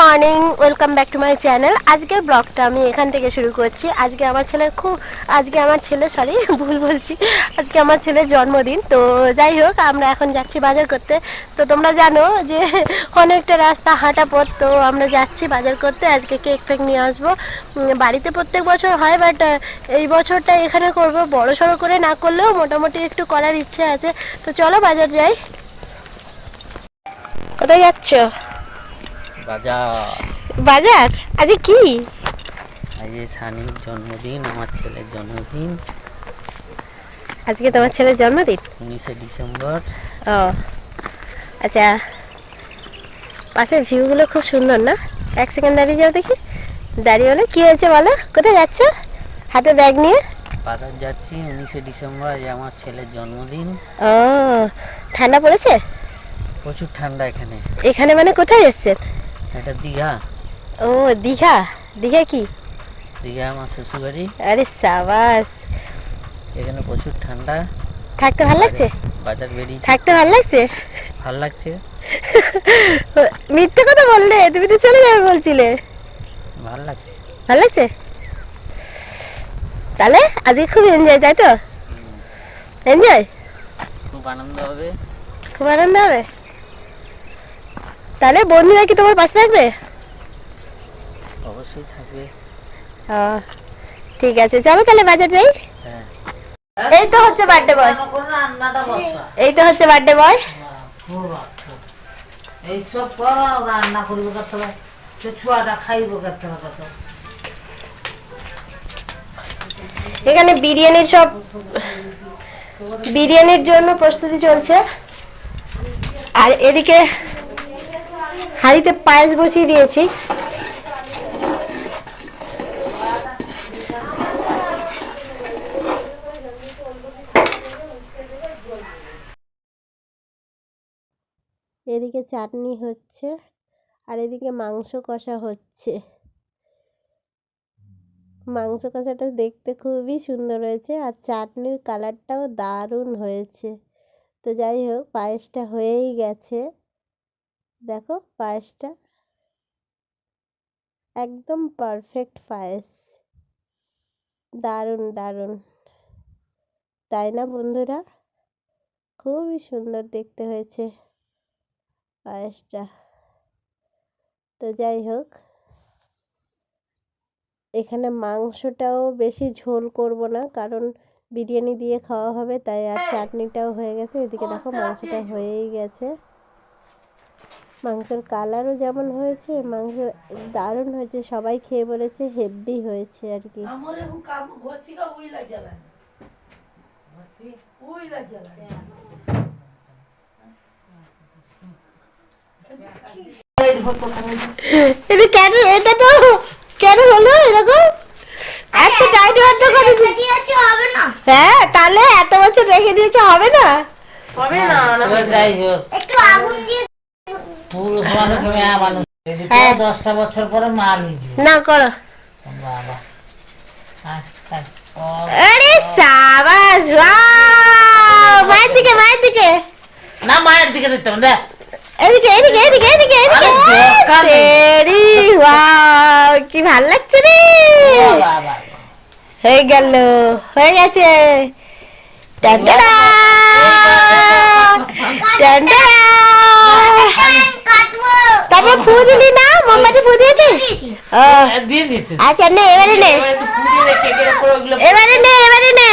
Morning welcome back to my channel আজকের ব্লগটা আমি এখান থেকে শুরু করছি। আজকে আমার ছেলের খুব, আজকে আমার ছেলে সরি ভুল বলছি। আজকে আমার ছেলের জন্মদিন। তো যাই হোক, আমরা এখন যাচ্ছি বাজার করতে। তো তোমরা জানো যে অনেকটা রাস্তা হাঁটা পথ। তো আমরা যাচ্ছি বাজার করতে। আজকে কেক ফেক নিয়ে আসব। বাড়িতে প্রত্যেক বছর হয় বাট এই বছরটা এখানে করব। বড় সড়ো করে না করলেও মোটামুটি একটু করার ইচ্ছে আছে। তো চলো বাজার যাই। কোথায় যাচ্ছ? বাজার। বাজার? আজকে কি? আজ সানির জন্মদিন আমার ছেলের জন্মদিন। আজকে তোমার ছেলের জন্মদিন? উনিশে ডিসেম্বর। ও আচ্ছা। পাশের ভিউগুলো খুব সুন্দর না? এক সেকেন্ড দাঁড়িয়ে যাও দেখি। দাঁড়িয়ে বলে কী হয়েছে বলো? কোথায় যাচ্ছ? হাতে ব্যাগ নিয়ে? বাজার যাচ্ছি উনিশে ডিসেম্বর আজ আমার ছেলের জন্মদিন। ও ঠান্ডা পড়েছে? প্রচুর ঠান্ডা এখানে। এখানে মানে কোথায় এসছেন? এটা দীঘা। ও দীঘা? দীঘা কি? দীঘা আমার শ্বশুরবাড়ি। আরে সাবাস। এখানে প্রচুর ঠান্ডা। থাকতে ভালো লাগছে? বাজার বেরিয়েছে। থাকতে ভালো লাগছে? ভালো লাগছে। মিথ্যে কথা বললে তুমি তো চলে যাবে বলছিলে। ভালো লাগছে। ভালো লাগছে? তাহলে আজকে খুব এনজয় তাই তো? এনজয় খুব আনন্দ হবে। খুব আনন্দ হবে? তাহলে বন্ধুরা কি তোমার পাশে থাকবে? অবশ্যই থাকবে। ঠিক আছে চলো তাহলে বাজার যাই। হ্যাঁ। এই তো হচ্ছে বার্থডে বয় এই তো হচ্ছে বার্থডে বয় এইসব করো রান্না করব সে ছুয়াটা খাইব কত? এখানে বিরিয়ানির সব বিরিয়ানির জন্য প্রস্তুতি চলছে। আর এদিকে হাঁড়িতে পায়েস বসিয়ে দিয়েছি। এদিকে চাটনি হচ্ছে আর এদিকে মাংস কষা হচ্ছে। মাংস কষাটা দেখতে খুবই সুন্দর হয়েছে আর চাটনির কালারটাও দারুণ হয়েছে। তো যাই হোক, পায়েসটা হয়েই গেছে। দেখো পায়েসটা। একদম পারফেক্ট পায়েস। দারুণ দারুণ। তাই না বন্ধুরা? খুবই সুন্দর দেখতে হয়েছে পায়েসটা। তো যাই হোক এখানে মাংসটাও বেশি ঝোল করব না কারণ বিরিয়ানি দিয়ে খাওয়া হবে তাই আর চাটনিটাও হয়ে গেছে। এদিকে দেখো মাংসটা হয়েই গেছে। মাংসের কালারও যেমন হয়েছে মাংস দারুণ হয়েছে সবাই খেয়ে বলেছে হেভি হয়েছে আর কি। না না এটা কেন এটা তো কেন হলো এরকম? টাইট বার্থ করেছে হ্যাঁ তাহলে এত বছর রেখে দিয়েছে হবে না? তবে যাই হোক। পুরুষ মানুষ মেয়া মানুষ হ্যাঁ। দশটা বছর পরে মাল হিজবে না করো। বাবা। আয়, আয়, ও, আরে সাবাস ওয়াও মায়ের দিকে মায়ের দিকে। না মায়ের দিকে দিতে হবে এদিকে এদিকে এদিকে এদিকে এদিকে। দরকার ওয়াও কি ভালো লাগছে রে। হয়ে গেল হয়ে গেছে। টানটারা টানটারা তারপর ফু দিলি না? মোমবাতি ফু দিয়েছিস? দিছিস আচ্ছা নে এবারে নে। এবারে নে এবারে নে।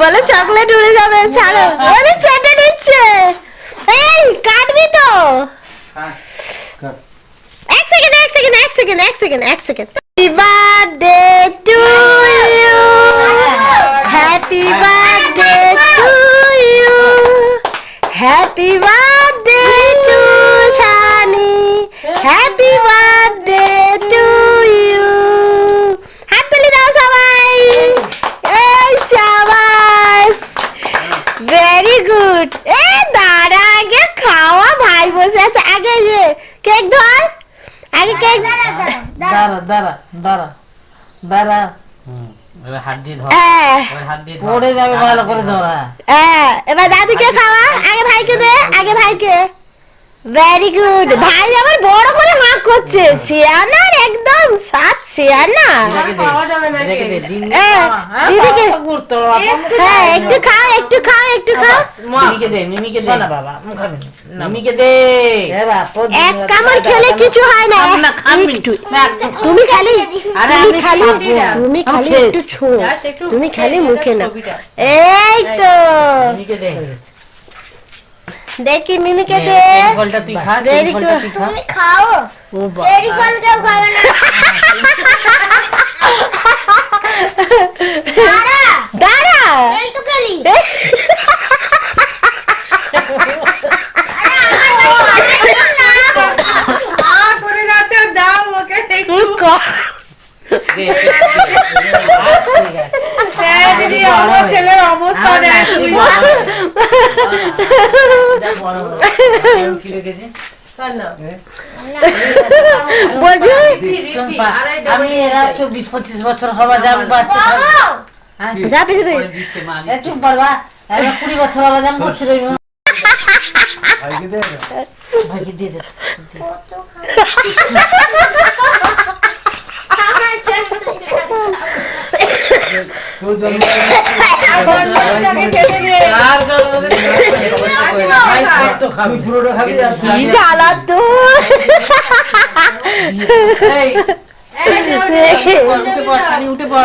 বলে চকলেট উড়ে যাবে ছাড়ো। ওদের চেটে নিচ্ছে। এই কাটবি তো। এক সেকেন্ড এক সেকেন্ড এক সেকেন্ড এক সেকেন্ড এক second. Happy birthday to you happy birthday happy birthday to Shani happy birthday to you হাত তালি দাও সবাই। এই সাবাস ভেরি গুড এ দাঁড়া আগে খাওয়া ভাই বসে আছে। আগে ইয়ে কেক ধর। আগে কেক দাঁড়া দাঁড়া দাঁড়া। দাঁড়া। হুম। এবার হাত দিয়ে ধর হ্যাঁ এবার হাত দিয়ে ধর পড়ে যাবে ভালো করে ধরা হ্যাঁ এবার দাদুকে খাওয়া আগে ভাইকে দে আগে ভাইকে ভেরি গুড ভাই আবার বড় করে হাঁক করছে শিয়ানার একদম সাত শিয়ানা হ্যাঁ, দিদিকে হ্যাঁ একটু খাও একটু খাও একটু খাও মিমিকে দে মিমিকে দে না বাবা মুখামি মিমিকে দে? এক কামড় খেলে কিছু হয় না। না একটু। তুমি খালি তুমি খালি তুমি খালি একটু ছো। তুমি খালি মুখে না এই তো। দেখি মিমিকে দে? ফলটা তুই খা এই Very ফলটা good. তুই খা। তুমি খাও। ও ফল কেউ খাবে না। দাঁড়া। দাঁড়া এই তো খেলি করে যাচ্ছে দাও ওকে তুই কর। দে, হ্যাঁ দিদি আমার ছেলের অবস্থা দেখ তুই কি রেখেছিস বলছি? আমি এরা চব্বিশ পঁচিশ বছর হবা যাব বাচ্চা যা পিছিয়ে দে পরে দিচ্ছে মা এ চুপ পারবা কুড়ি বছর হবা যাব করছে রে ভাইকে দিয়ে দে। আর জন্মদিন খাবি কি জ্বালা তো এই উঠে পড় উঠে পড়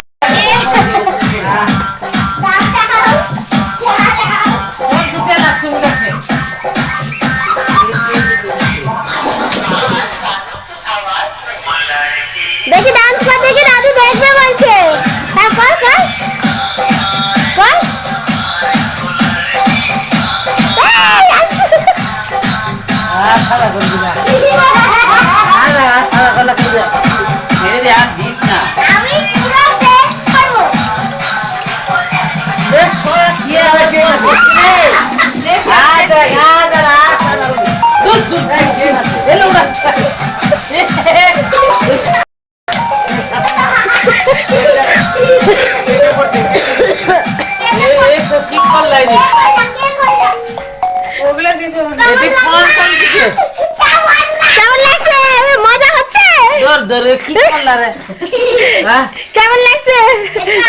কেমন লাগছে?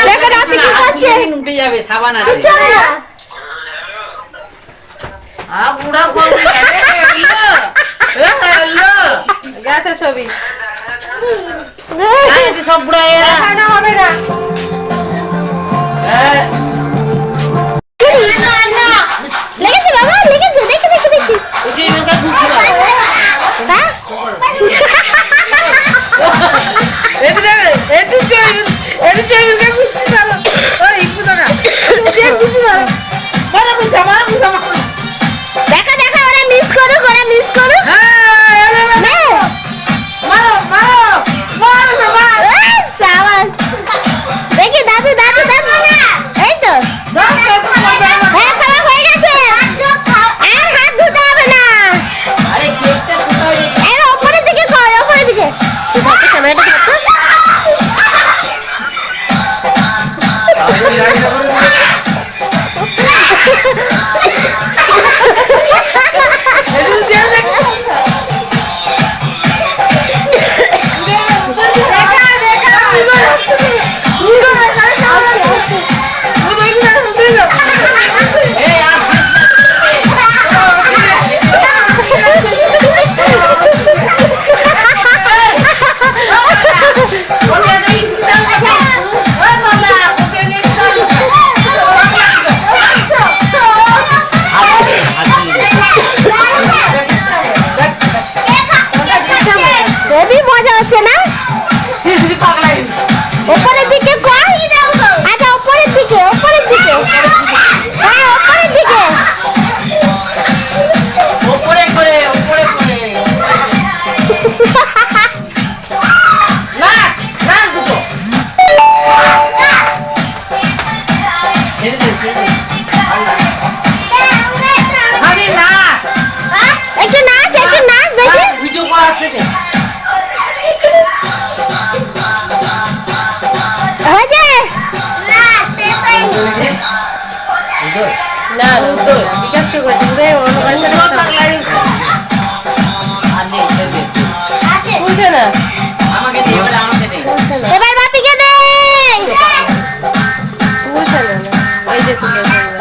দেখো দাদু কি করছে উঠে যাবে সাবান আছে চল না আ বুড়া কোন হ্যালো হ্যালো গেছে ছবি। এটি সব বুড়া এরা হবে না। হ্যাঁ।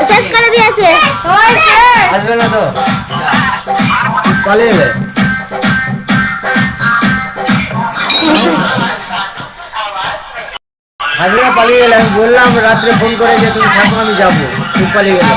শেষ করে দিয়েছে আসবে না তো পালিয়ে হাজিরা পালিয়ে গেলে। আমি বললাম রাত্রে ফোন করে যে তুমি থাকো, আমি যাব। তুমি পালিয়ে গেলে।